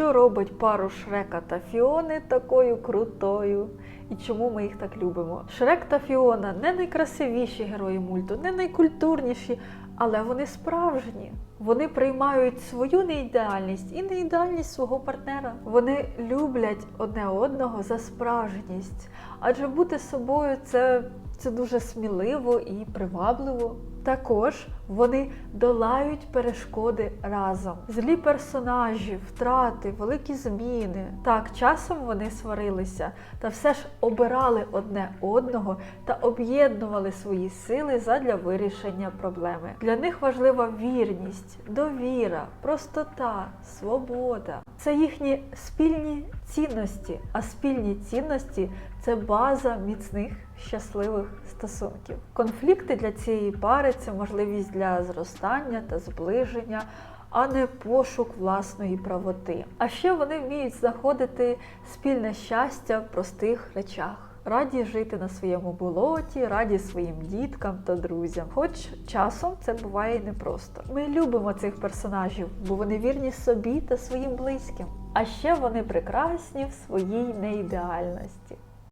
Що робить пару Шрека та Фіони такою крутою? І чому ми їх так любимо? Шрек та Фіона не найкрасивіші герої мульту, не найкультурніші, але вони справжні. Вони приймають свою неідеальність і неідеальність свого партнера. Вони люблять одне одного за справжність. Адже бути собою це, це дуже сміливо і привабливо. Також вони долають перешкоди разом. Злі персонажі, втрати, великі зміни. Так, часом вони сварилися, та все ж обирали одне одного та об'єднували свої сили задля вирішення проблеми. Для них важлива вірність, довіра, простота, свобода. Це їхні спільні цінності, а спільні цінності це база міцних щасливих стосунків. Конфлікти для цієї пари це можливість для зростання та зближення, а не пошук власної правоти. А ще вони вміють знаходити спільне щастя в простих речах. Раді жити на своєму болоті, раді своїм діткам та друзям. Хоч часом це буває і непросто. Ми любимо цих персонажів, бо вони вірні собі та своїм близьким. А ще вони прекрасні в своїй неідеальності.